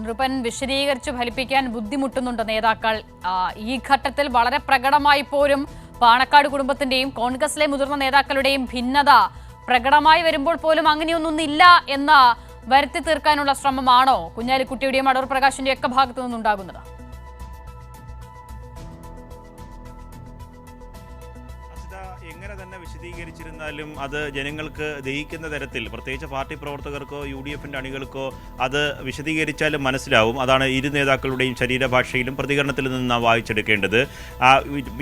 നൃപൻ വിശദീകരിച്ച് ഫലിപ്പിക്കാൻ ബുദ്ധിമുട്ടുന്നുണ്ട് നേതാക്കൾ. ഈ ഘട്ടത്തിൽ വളരെ പ്രകടമായി പോലും പാണക്കാട് കുടുംബത്തിന്റെയും കോൺഗ്രസിലെ മുതിർന്ന നേതാക്കളുടെയും ഭിന്നത. പ്രകടമായി വരുമ്പോൾ പോലും അങ്ങനെയൊന്നൊന്നില്ല എന്ന് വരുത്തി തീർക്കാനുള്ള ശ്രമമാണോ കുഞ്ഞാലിക്കുട്ടിയുടെയും അടൂർ പ്രകാശിന്റെയും ഒക്കെ ഭാഗത്തു നിന്നുണ്ടാകുന്നത്? എങ്ങനെ തന്നെ വിശദീകരിച്ചിരുന്നാലും അത് ജനങ്ങൾക്ക് ദഹിക്കുന്ന തരത്തിൽ പ്രത്യേകിച്ച് പാർട്ടി പ്രവർത്തകർക്കോ യു ഡി എഫിന്റെ അണികൾക്കോ അത് വിശദീകരിച്ചാലും മനസ്സിലാവും. അതാണ് ഇരു നേതാക്കളുടെയും ശരീരഭാഷയിലും പ്രതികരണത്തിൽ നിന്ന് നാം വായിച്ചെടുക്കേണ്ടത്.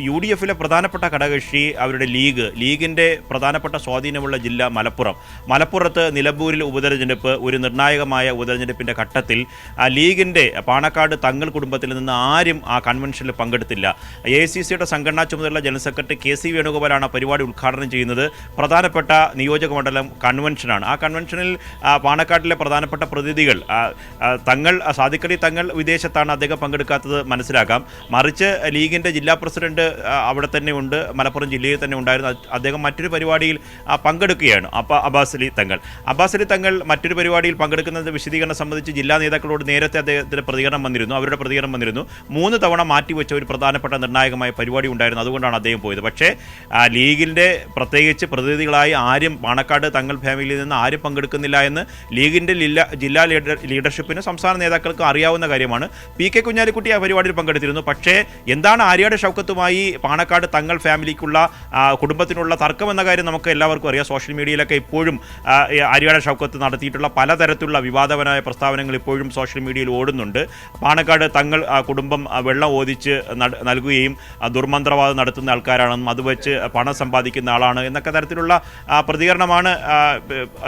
യു ഡി എഫിലെ പ്രധാനപ്പെട്ട ഘടകകക്ഷി അവരുടെ ലീഗ്. ലീഗിന്റെ പ്രധാനപ്പെട്ട സ്വാധീനമുള്ള ജില്ല മലപ്പുറം. മലപ്പുറത്ത് നിലമ്പൂരിൽ ഉപതെരഞ്ഞെടുപ്പ് ഒരു നിർണായകമായ ഉപതെരഞ്ഞെടുപ്പിന്റെ ഘട്ടത്തിൽ ലീഗിന്റെ പാണക്കാട് തങ്ങൾ കുടുംബത്തിൽ നിന്ന് ആരും ആ കൺവെൻഷനിൽ പങ്കെടുത്തില്ല. എ സി സിയുടെ സംഘടനാ ചുമതല ജനറൽ സെക്രട്ടറി കെ സി വേണുഗോപാലാണ് ആ പരിപാടി ഉദ്ഘാടനം ചെയ്യുന്നത്. പ്രധാനപ്പെട്ട നിയോജക മണ്ഡലം കൺവെൻഷനാണ്. ആ കൺവെൻഷനിൽ പാണക്കാട്ടിലെ പ്രധാനപ്പെട്ട പ്രതിനിധികൾ തങ്ങൾ സാധിക്കടി തങ്ങൾ വിദേശത്താണ് അദ്ദേഹം പങ്കെടുക്കാത്തത് മനസ്സിലാക്കാം. മറിച്ച് ലീഗിന്റെ ജില്ലാ പ്രസിഡന്റ് അവിടെ തന്നെ ഉണ്ട്. മലപ്പുറം ജില്ലയിൽ തന്നെ ഉണ്ടായിരുന്നു. അദ്ദേഹം മറ്റൊരു പരിപാടിയിൽ പങ്കെടുക്കുകയാണ്. അപ്പോൾ അബ്ബാസ് അലി തങ്ങൾ. അബ്ബാസ് അലി തങ്ങൾ മറ്റൊരു പരിപാടിയിൽ പങ്കെടുക്കുന്നത് വിശദീകരണം സംബന്ധിച്ച് ജില്ലാ നേതാക്കളോട് നേരത്തെ അദ്ദേഹത്തിന് പ്രതികരണം വന്നിരുന്നു. അവരുടെ പ്രതികരണം വന്നിരുന്നു. മൂന്ന് തവണ മാറ്റിവെച്ച ഒരു പ്രധാനപ്പെട്ട നിർണായകമായ പരിപാടി ഉണ്ടായിരുന്നു. അതുകൊണ്ടാണ് അദ്ദേഹം പോയത്. പക്ഷേ ആ, ലീഗിന്റെ പ്രത്യേകിച്ച് പ്രതിനിധികളായി ആരും പാണക്കാട് തങ്ങൾ ഫാമിലിയിൽ നിന്ന് ആരും പങ്കെടുക്കുന്നില്ല എന്ന് ലീഗിന്റെ ജില്ലാ ലീഡർ ലീഡർഷിപ്പിന് സംസ്ഥാന നേതാക്കൾക്ക് അറിയാവുന്ന കാര്യമാണ്. പി കെ കുഞ്ഞാലിക്കുട്ടി ആ പരിപാടിയിൽ പങ്കെടുത്തിരുന്നു. പക്ഷേ എന്താണ് ആര്യാട് ഷൗക്കത്തുമായി പാണക്കാട് തങ്ങൾ ഫാമിലിക്കുള്ള കുടുംബത്തിനുള്ള തർക്കം എന്ന കാര്യം നമുക്ക് എല്ലാവർക്കും അറിയാം. സോഷ്യൽ മീഡിയയിലൊക്കെ ഇപ്പോഴും ആര്യയുടെ ഷൗക്കത്ത് നടത്തിയിട്ടുള്ള പലതരത്തിലുള്ള വിവാദപരമായ പ്രസ്താവനകൾ ഇപ്പോഴും സോഷ്യൽ മീഡിയയിൽ ഓടുന്നുണ്ട്. പാണക്കാട് തങ്ങൾ കുടുംബം വെള്ളം ഓതിച്ച് നൽകുകയും ദുർമന്ത്രവാദം നടത്തുന്ന ആൾക്കാരാണെന്നും അത് വെച്ച് പണം സമ്പാദിക്കുന്ന ആളാണ് എന്നൊക്കെ തരത്തിലുള്ള പ്രതികരണമാണ്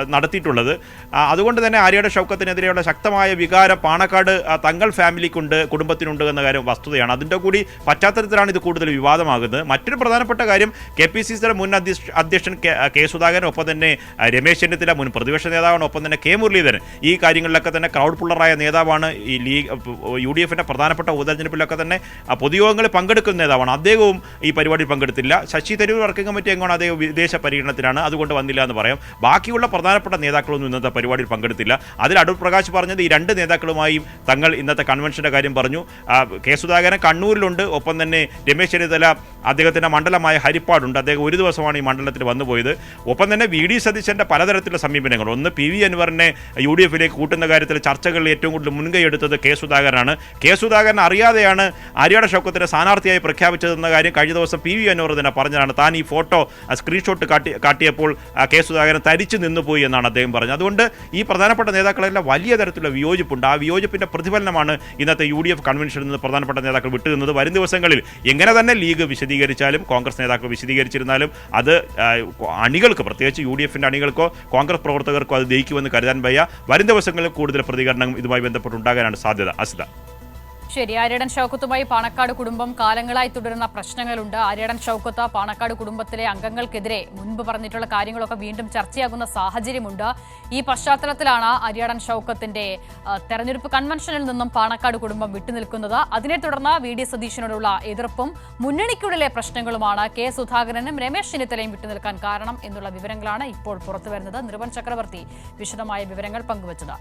നടത്തിയിട്ടുള്ളത്. അതുകൊണ്ട് തന്നെ ആര്യയുടെ ഷൗക്കത്തിനെതിരെയുള്ള ശക്തമായ വികാരം പാണക്കാട് തങ്ങൾ ഫാമിലിക്കുണ്ട് കുടുംബത്തിനുണ്ട് എന്ന കാര്യം വസ്തുതയാണ്. അതിന്റെ കൂടി പശ്ചാത്തലത്തിലാണ് ഇത് കൂടുതൽ വിവാദമാകുന്നത്. മറ്റൊരു പ്രധാനപ്പെട്ട കാര്യം കെ പി സി സിയുടെ മുൻ അധ്യക്ഷ- അധ്യക്ഷൻ കെ സുധാകരൻ ഒപ്പം തന്നെ രമേശ് ചെന്നിത്തല മുൻ പ്രതിപക്ഷ നേതാവാണ് ഒപ്പം തന്നെ കെ മുരളീധരൻ. ഈ കാര്യങ്ങളിലൊക്കെ തന്നെ ക്രൗഡ് പുള്ളറായ നേതാവാണ് ഈ ലീഗ് യു ഡി എഫിന്റെ പ്രധാനപ്പെട്ട ഉപതെരഞ്ഞെടുപ്പിലൊക്കെ തന്നെ പൊതുയോഗങ്ങളിൽ പങ്കെടുക്കുന്ന നേതാവാണ്. അദ്ദേഹവും ഈ പരിപാടിയിൽ പങ്കെടുത്തില്ല. ശശി തരൂർ വർക്കിംഗ് കമ്മിറ്റി അംഗമാണ് അതേ വിദേശ പര്യടനത്തിനാണ് അതുകൊണ്ട് വന്നില്ല എന്ന് പറയാം. ബാക്കിയുള്ള പ്രധാനപ്പെട്ട നേതാക്കളൊന്നും ഇന്നത്തെ പരിപാടിയിൽ പങ്കെടുത്തില്ല. അതിൽ അടൂർ പ്രകാശ് പറഞ്ഞത് ഈ രണ്ട് നേതാക്കളുമായും തങ്ങൾ ഇന്നത്തെ കൺവെൻഷന്റെ കാര്യം പറഞ്ഞു. കെ സുധാകരൻ കണ്ണൂരിലുണ്ട്. ഒപ്പം തന്നെ രമേശ് ചെന്നിത്തല അദ്ദേഹത്തിന്റെ മണ്ഡലമായ ഹരിപ്പാടുണ്ട്. അദ്ദേഹം ഒരു ദിവസമാണ് ഈ മണ്ഡലത്തിൽ വന്നുപോയത് ഒപ്പം തന്നെ വി ഡി സതീശന്റെ പലതരത്തിലുള്ള സമീപനങ്ങൾ. ഒന്ന് പി വി അൻവറിനെ യു ഡി എഫിലേക്ക് കൂട്ടുന്ന കാര്യത്തിൽ ചർച്ചകളിൽ ഏറ്റവും കൂടുതൽ മുൻകൈ എടുത്തത് കെ സുധാകരനാണ്. കെ സുധാകരൻ അറിയാതെയാണ് ആര്യാട ഷൗക്കത്തിനെ സ്ഥാനാർത്ഥിയായി പ്രഖ്യാപിച്ചതെന്ന കാര്യം കഴിഞ്ഞ ദിവസം പി വി അൻവർ തന്നെ പറഞ്ഞതാണ്. താൻ ഈ ഫോട്ടോ സ്ക്രീൻഷോട്ട് കാട്ടി കാട്ടിയപ്പോൾ കെ സുധാകരൻ തരിച്ചു നിന്നുപോയി എന്നാണ് അദ്ദേഹം പറഞ്ഞത്. അതുകൊണ്ട് ഈ പ്രധാനപ്പെട്ട നേതാക്കളെല്ലാം വലിയ തരത്തിലുള്ള വിയോജിപ്പുണ്ട്. ആ വിയോജിപ്പിന്റെ പ്രതിഫലനമാണ് ഇന്നത്തെ യു ഡി എഫ് കൺവെൻഷനിൽ നിന്ന് പ്രധാനപ്പെട്ട നേതാക്കൾ വിട്ടുനിന്നത്. വരും ദിവസങ്ങളിൽ എങ്ങനെ തന്നെ ലീഗ് വിശദീകരിച്ചാലും കോൺഗ്രസ് നേതാക്കൾ വിശദീകരിച്ചിരുന്നാലും അത് അണികൾക്ക് പ്രത്യേകിച്ച് യു ഡി എഫിന്റെ അണികൾക്കോ കോൺഗ്രസ് പ്രവർത്തകർക്കോ അത് ദയിക്കുമെന്ന് കരുതാൻ വയ്യ. വരും ദിവസങ്ങളിൽ കൂടുതൽ പ്രതികരണം ഇതുമായി ബന്ധപ്പെട്ടുണ്ടാകാനാണ് സാധ്യത. അസിത. ശരി ആര്യടൻ ഷൗക്കത്തുമായി പാണക്കാട് കുടുംബം കാലങ്ങളായി തുടരുന്ന പ്രശ്നങ്ങളുണ്ട്. ആര്യടൻ ഷൗക്കത്ത് പാണക്കാട് കുടുംബത്തിലെ അംഗങ്ങൾക്കെതിരെ മുൻപ് പറഞ്ഞിട്ടുള്ള കാര്യങ്ങളൊക്കെ വീണ്ടും ചർച്ചയാകുന്ന സാഹചര്യമുണ്ട്. ഈ പശ്ചാത്തലത്തിലാണ് ആര്യടൻ ഷൗക്കത്തിന്റെ തെരഞ്ഞെടുപ്പ് കൺവെൻഷനിൽ നിന്നും പാണക്കാട് കുടുംബം വിട്ടുനിൽക്കുന്നത്. അതിനെ തുടർന്ന് വി ഡി സതീശനോടുള്ള എതിർപ്പും മുന്നണിക്കുള്ളിലെ പ്രശ്നങ്ങളുമാണ്. കെ സുധാകരനും രമേശ് ചെന്നിത്തലയും വിട്ടുനിൽക്കാൻ കാരണം എന്നുള്ള വിവരങ്ങളാണ് ഇപ്പോൾ പുറത്തുവരുന്നത്. നിർവൻ ചക്രവർത്തി വിശദമായ വിവരങ്ങൾ പങ്കുവച്ചത്.